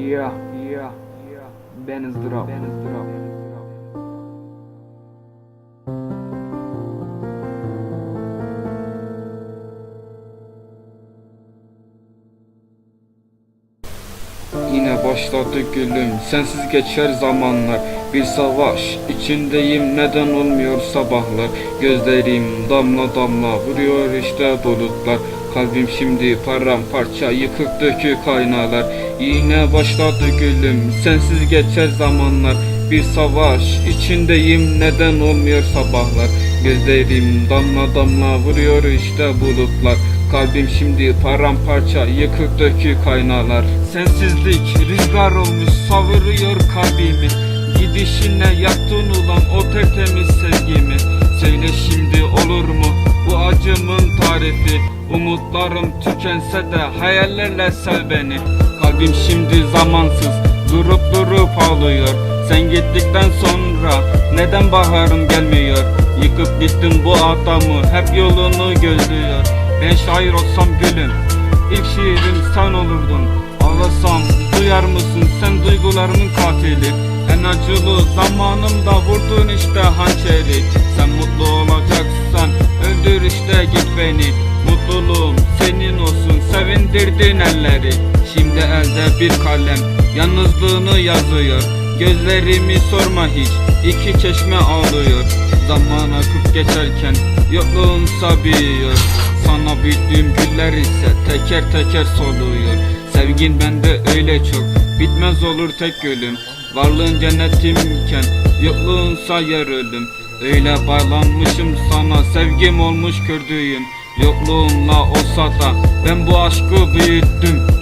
Yeah, yeah, yeah. Ben ızdırap. Ben ızdırap. Yine başladı gülüm sensiz geçer zamanlar Bir savaş içindeyim. Neden olmuyor sabahlar? Gözlerim damla damla vuruyor işte bulutlar. Kalbim şimdi paramparça yıkık dökük aynalar. Yine başladı gülüm sensiz geçer zamanlar. Bir savaş içindeyim. Neden olmuyor sabahlar? Gözlerim damla damla vuruyor işte bulutlar. Kalbim şimdi paramparça yıkık dökük aynalar. Sensizlik rüzgar olmuş savuruyor kalbimi Gidişine yaktın ulan o tertemiz sevgimi. Söyle şimdi olur mu bu acımın tarifi? Umutlarım tükense de hayallerle sev beni. Kalbim şimdi zamansız durup durup ağlıyor. Sen gittikten sonra neden baharım gelmiyor? Yıkıp gittin bu adamı hep yolunu gözlüyor Ben şair olsam gülüm İlk şiirim sen olurdun. Ağlasam duyar mısın sen duygularımın katili En acılı zamanımda vurdun işte hançeri. Sen mutlu olacaksan öldür işte git beni. Mutluluğum senin olsun sevindirdin elleri. Şimdi elde bir kalem yalnızlığını yazıyor. Gözlerimi sorma hiç iki çeşme ağlıyor. Zaman akıp geçerken yokluğun sabıyor. Sana büyüttüğüm güller ise teker teker soluyor. Sevgin bende öyle çok bitmez olur tek gölüm Varlığın cennetimken yokluğunsa yer ölüm Öyle bağlanmışım sana sevgim olmuş kördüğüm Yokluğunla olsa da ben bu aşkı büyüttüm